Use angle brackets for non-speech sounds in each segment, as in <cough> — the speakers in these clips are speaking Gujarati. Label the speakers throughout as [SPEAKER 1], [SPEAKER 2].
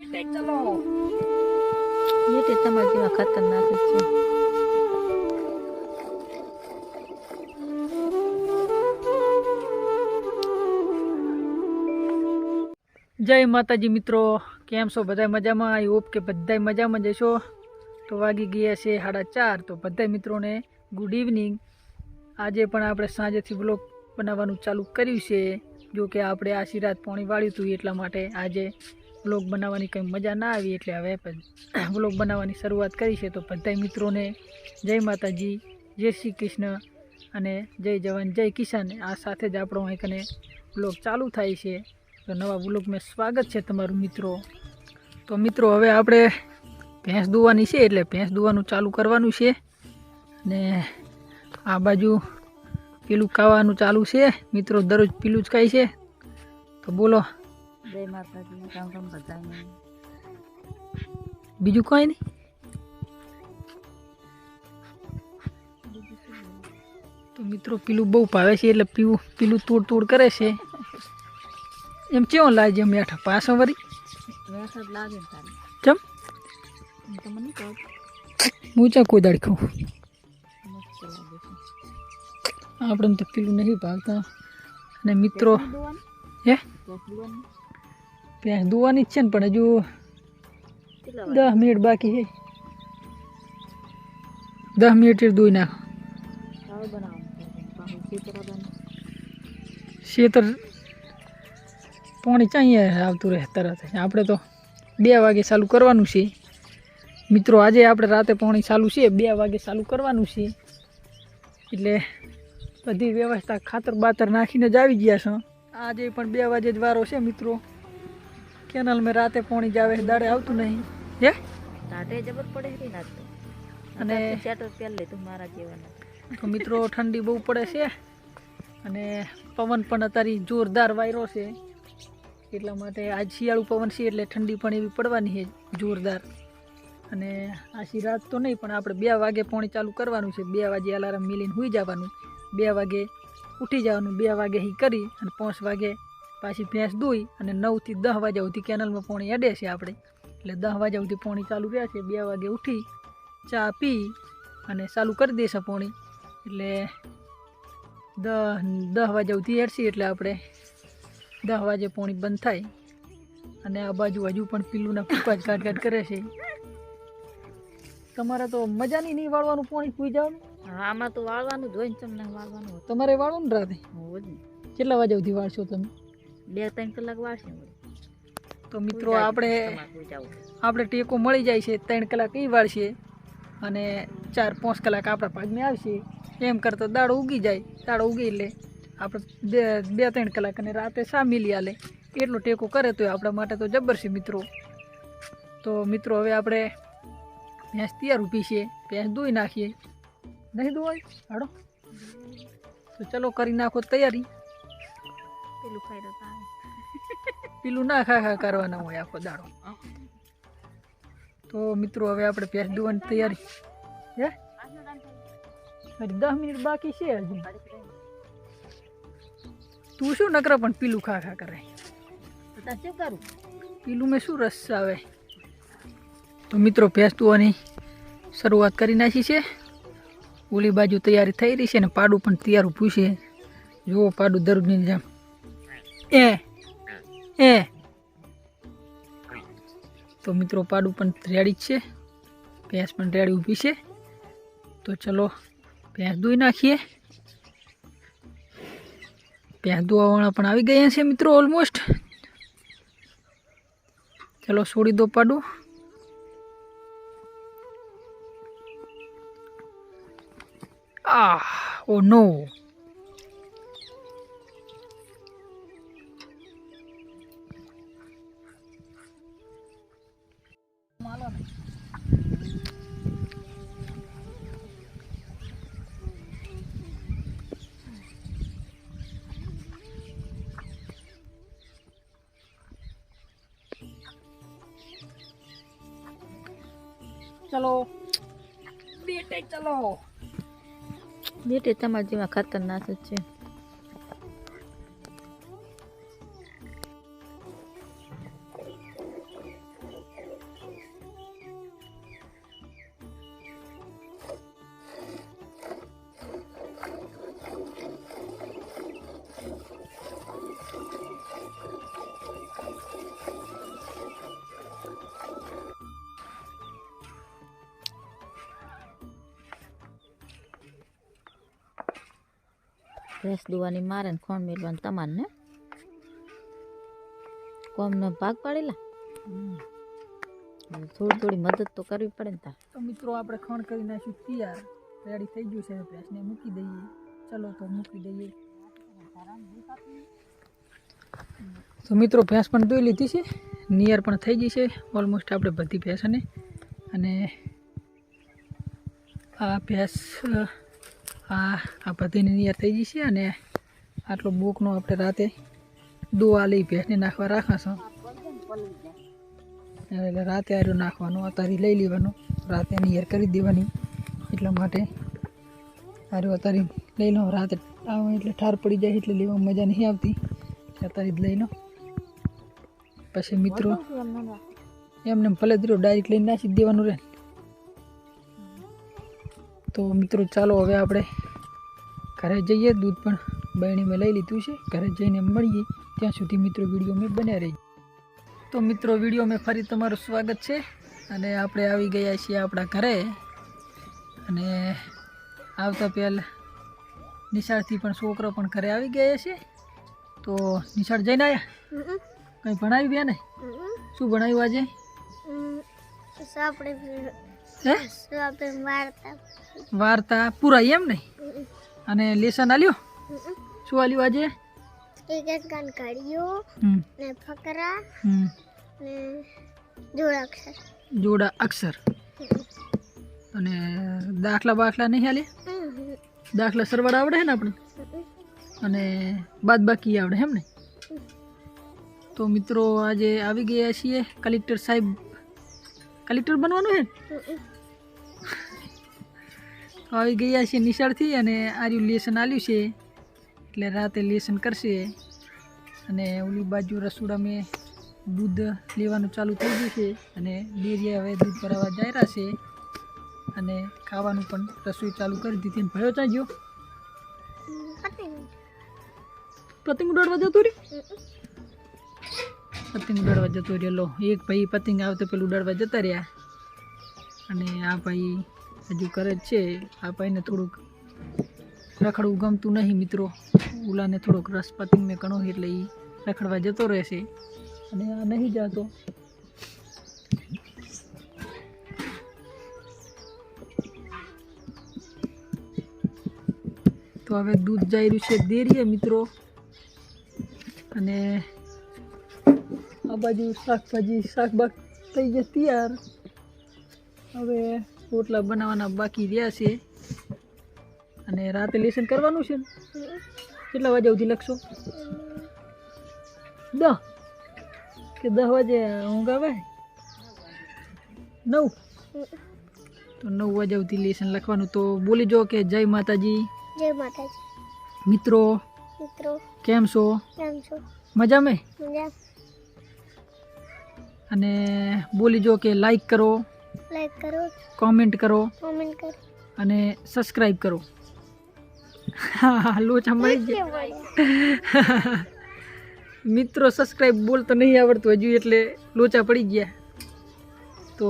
[SPEAKER 1] એ તમારા જેવા ખતરનાક છે
[SPEAKER 2] જય માતાજી મિત્રો, કેમ છો? બધા મજામાં? આઈ હોપ કે બધા મજામાં જશો તો વાગી ગયા છે સાડા ચાર, તો બધા મિત્રોને ગુડ ઇવનિંગ આજે પણ આપણે સાંજેથી બ્લોગ બનાવવાનું ચાલુ કર્યું છે. જો કે આપણે આશીર્વાદ પાણી વાળ્યું હતું એટલા માટે આજે બ્લોગ બનાવવાની કંઈ મજા ના આવી એટલે હવે વ્લોગ બનાવવાની શરૂઆત કરી છે. તો બધા મિત્રોને જય માતાજી, જય શ્રી કૃષ્ણ અને જય જવાન, જય કિસાન. આ સાથે જ આપણો અહીં કને બ્લોગ ચાલુ થાય છે. તો નવા વ્લોગમાં સ્વાગત છે તમારું મિત્રો. તો મિત્રો, હવે આપણે ભેંસ દોવાની છે એટલે ભેંસ દોવાનું ચાલુ કરવાનું છે. ને આ બાજુ પેલું ખાવાનું ચાલુ છે. મિત્રો દરરોજ પેલું જ ખાય છે. તો બોલો
[SPEAKER 1] જય માતાજી રામ રામ બધાને.
[SPEAKER 2] બીજું કંઈ નહીં? તો મિત્રો પીલું બહુ ભાવે છે એટલે પીવું પીલું તોડ તોડ કરે છે. એમ કેવો લાગે પાછો વળી?
[SPEAKER 1] વેસ જ લાગે
[SPEAKER 2] ચમ
[SPEAKER 1] હું
[SPEAKER 2] ચા કોઈ દાડી ખાઉં? આપણે તો પીલું નહીં ભાવતા અને મિત્રો હે?
[SPEAKER 1] ભેંસ દોવાનું?
[SPEAKER 2] જ છે ને, પણ હજુ દસ મિનિટ બાકી છે. દસ મિનિટ દોઈ નાખ. શેતર પાણી ચાહીએ આવતું રહે તરત. આપણે તો બે વાગે ચાલુ કરવાનું છે. મિત્રો, આજે આપણે રાતે પાણી ચાલુ છે, બે વાગે ચાલુ કરવાનું છે. એટલે બધી વ્યવસ્થા ખાતર બાતર નાખીને જ આવી ગયા છો. આજે પણ બે વાગે જ વારો છે, મિત્રો. કેનલમાં રાતે પાણી જ આવે દાડે આવતું નહીં. હે?
[SPEAKER 1] રાતે જબર પડે છે ના તો.
[SPEAKER 2] અને
[SPEAKER 1] ચેટો શેટર લે તું મારા જેવાના.
[SPEAKER 2] તો મિત્રો ઠંડી બહુ પડે છે. અને પવન પણ અત્યારે જોરદાર વાયરો છે. એટલા માટે આજ શિયાળુ પવન છે એટલે ઠંડી પણ એવી પડવાની છે જોરદાર. અને આશી રાત તો નહીં પણ આપણે બે વાગે પાણી ચાલુ કરવાનું છે. બે વાગે અલાર્મ મિલીને સુઈ જવાનું. બે વાગે ઉઠી જવાનું. બે વાગે હી કરી અને પાંચ વાગે પાછી ભેંસ દોઈ અને નવથી દસ વાગ્યા સુધી કેનલમાં પાણી અડે છે આપણે. એટલે દસ વાગ્યા સુધી પાણી ચાલુ રહે છે. બે વાગે ઉઠી ચા પી અને ચાલુ કરી દેશે પાણી. એટલે દસ દસ વાગ્યા સુધી હેડશી એટલે આપણે દસ વાગે પાણી બંધ થાય. અને આ બાજુ હજુ પણ પીલુંના ફૂંકા જ કાઢ કાઢ કરે છે. તમારે તો મજાની નહીં વાળવાનું પાણી પી જવાનું?
[SPEAKER 1] આમાં તો વાળવાનું જ હોય ને તમને વાળવાનું
[SPEAKER 2] તમારે વાળવું ને. રાતે. કેટલા વાગ્યા સુધી વાળશો તમે?
[SPEAKER 1] બે ત્રણ કલાક વાળશે
[SPEAKER 2] તો મિત્રો આપણે. આપણે ટેકો મળી જાય છે ત્રણ કલાક એ વાળશે અને ચાર પાંચ કલાક આપણા ભાગમાં આવશે. એમ કરતાં દાડો ઉગી જાય દાડો ઉગી એટલે આપણે બે બે ત્રણ કલાક અને રાતે શા મિલી આલે? એટલો ટેકો કરે તો આપણા માટે તો જબર છે મિત્રો. તો મિત્રો હવે આપણે ભેંસ તૈયાર ઊભી છે ભેંસ ધોઈ નાખીએ. નહીં ધોવાય? હાડો. તો ચલો કરી નાખો તૈયારી.
[SPEAKER 1] પેલું ખાઈ તો.
[SPEAKER 2] પેલું ના ખા ખા કરવાના હોય આખો દાડો. તો મિત્રો હવે આપણે પેસ દોવાની તૈયારી. હે? હજી દસ મિનિટ બાકી છે હજુ. તું શું નકરા પણ પીલું ખા ખા કરે?
[SPEAKER 1] શું કરું?
[SPEAKER 2] પીલું મેં શું રસ આવે? તો મિત્રો ભેંસ દોવાની શરૂઆત કરી નાખી છે. ઓલી બાજુ તૈયારી થઈ રહી છે ને પાડું પણ તૈયાર ઊભું છે. જુઓ પાડું દરરોજની જેમ. એ. એ. તો મિત્રો પાડું પણ રેડી જ છે. ભેંસ પણ રેડી ઊભી છે. તો ચલો ભેંસ દોઈ નાખીએ. ભેંસ દોવાવાળા પણ આવી ગયા છે મિત્રો ઓલમોસ્ટ ચલો છોડી દો પાડું. આ ઓ નો ચલો. બેટે ચલો.
[SPEAKER 1] બેટે તમારા જેવા ખતરનાક જ છે. ભેંસ દુવાની મારે ને ખોણ મેળવાનું તમારને કોમનો ભાગ પાડેલા? થોડી થોડી મદદ તો કરવી પડે ને
[SPEAKER 2] તો મિત્રો આપણે ખણ કરી નાખ્યું તૈયાર. રેડી થઈ ગયું છે ભેંસને મૂકી દઈએ. ચલો તો મૂકી દઈએ. તો મિત્રો ભેંસ પણ દોઈ લીધી છે. નિયર પણ થઈ ગઈ છે. ઓલમોસ્ટ આપણે બધી ભેંસને. અને આ ભેંસ આ આ બધીની નિયર થઈ જશે અને આટલો બોકનો આપણે રાતે દોવા લઈ ભેંસને નાખવા રાખા એટલે રાતે આર્યો નાખવાનું અતારી લઈ લેવાનું રાતે નિયર કરી દેવાની. એટલા માટે આર્યો અતારી લઈ લો રાતે આવું એટલે ઠાર પડી જાય એટલે લેવા મજા નહીં આવતી. અતારી જ લઈ લો. પછી મિત્રો એમને? ભલે દીરો ડાયરેક્ટ લઈને નાખી જ દેવાનું રહે તો મિત્રો ચાલો હવે આપણે ઘરે જઈએ. દૂધ પણ બહેણી મેં લઈ લીધું છે. ઘરે જઈને મળીએ. ત્યાં સુધી મિત્રો વીડિયો મેં બન્યા રહી તો મિત્રો વીડિયો મેં ફરી તમારું સ્વાગત છે. અને આપણે આવી ગયા છીએ આપણા ઘરે. અને આવતા પહેલાં નિશાળથી પણ છોકરો પણ ઘરે આવી ગયા છે. તો નિશાળ જઈને આવ્યા કંઈ ભણાવી ગયા ને શું ભણાવ્યું આજે?
[SPEAKER 3] આપણે વાર્તા.
[SPEAKER 2] પૂરાઈ એમ ને? અને લેસન આલ્યો? શું આલ્યું આજે?
[SPEAKER 3] એક એક કાન કાઢ્યો
[SPEAKER 2] હમ.
[SPEAKER 3] ને ફકરા
[SPEAKER 2] ને
[SPEAKER 3] ને જોડાક્ષર
[SPEAKER 2] જોડા અક્ષર. અને દાખલા બાખલા નહીં હાલે? દાખલા સરવાળા આવડે છે ને આપણે અને બાદ બાકી આવડે એમ ને? તો મિત્રો આજે આવી ગયા છીએ કલેક્ટર સાહેબ કલેક્ટર બનવાનું છે આવી ગયા છીએ નિશાળથી અને આર્યું લેસન આવ્યું છે. એટલે રાતે લેસન કરશે. અને ઓલી બાજુ રસોડા મેં દૂધ લેવાનું ચાલુ થઈ ગયું છે. અને ડેરીએ હવે દૂધ ભરાવા જાય છે. અને ખાવાનું પણ રસોઈ ચાલુ કરી દીધી. ભયો ત્યાં ગયો? પતંગ ઉડાડવા. જતો રહ્યો? પતંગ ઉડાડવા જતો રહેલો એક ભાઈ પતંગ આવતો પેલું ઉડાડવા જતા રહ્યા. અને આ ભાઈ હજુ કરે જ છે. આ ભાઈને થોડુંક રખડવું ગમતું નહીં મિત્રો. ઉલાને થોડોક રસ પતંગ મેં ઘણો એટલે એ રખડવા જતો રહેશે. અને આ નહીં જતો. તો હવે દૂધ જઈ રહ્યું છે. દેરીએ મિત્રો. અને આ બાજુ શાકભાજી શાકભાગ થઈ ગયા તૈયાર. હવે રોટલા બનાવવાના બાકી રહ્યા છે. અને રાતે લેસન કરવાનું છે. ને કેટલા વાગ્યા સુધી લખશો? દસ કે દસ વાગે ઊંઘ આવે? નવ. તો નવ વાગ્યા સુધી લેસન લખવાનું. તો બોલી જો કે જય માતાજી.
[SPEAKER 3] જય માતાજી.
[SPEAKER 2] મિત્રો
[SPEAKER 3] મિત્રો
[SPEAKER 2] કેમ છો?
[SPEAKER 3] કેમ છો?
[SPEAKER 2] મજામાં?
[SPEAKER 3] મજા.
[SPEAKER 2] અને બોલી જો કે લાઈક કરો
[SPEAKER 3] લાઈક કરો.
[SPEAKER 2] કોમેન્ટ કરો
[SPEAKER 3] કોમેન્ટ કરો.
[SPEAKER 2] અને સબસ્ક્રાઈબ કરો. હા <laughs> લોચા મળી
[SPEAKER 3] કે
[SPEAKER 2] ગયા.
[SPEAKER 3] બોલે <laughs>
[SPEAKER 2] મિત્રો સબસ્ક્રાઈબ બોલતો નહીં આવડતું હજુ એટલે લોચા પડી ગયા. તો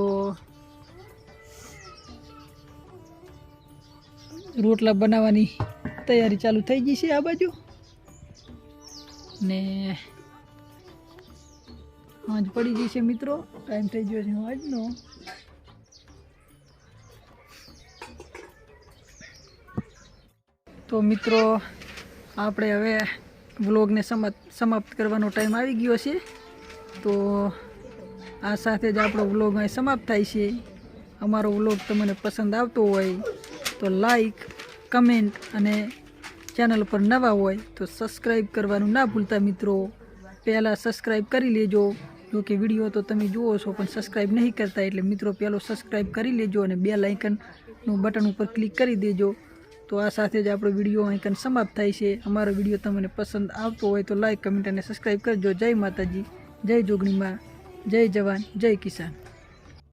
[SPEAKER 2] રોટલા બનાવવાની તૈયારી ચાલુ થઈ ગઈ છે આ બાજુ. ને હાંજ પડી ગઈ છે મિત્રો. ટાઈમ થઈ ગયો છે આજનો. તો મિત્રો, આપણે હવે વ્લોગને સમાપ્ત સમાપ્ત કરવાનો ટાઈમ આવી ગયો છે. તો આ સાથે જ આપણો વ્લોગ અહીં સમાપ્ત થાય છે. અમારો વ્લોગ તમને પસંદ આવતો હોય તો લાઈક કમેન્ટ અને ચેનલ પર નવા હોય તો સબસ્ક્રાઈબ કરવાનું ના ભૂલતા મિત્રો. પહેલાં સબસ્ક્રાઈબ કરી લેજો. જો કે વીડિયો તો તમે જુઓ છો, પણ સબસ્ક્રાઈબ નહીં કરતા એટલે મિત્રો પહેલો સબસ્ક્રાઈબ કરી લેજો અને બેલ આઇકનનું બટન ઉપર ક્લિક કરી દેજો. તો આ સાથે જ આપણો વીડિયો આઇકન સમાપ્ત થાય છે. અમારો વીડિયો તમને પસંદ આવતો હોય તો લાઇક કમેન્ટ અને સબસ્ક્રાઈબ કરજો. જય માતાજી. જય જોગણીમાં. જય જવાન. જય કિસાન.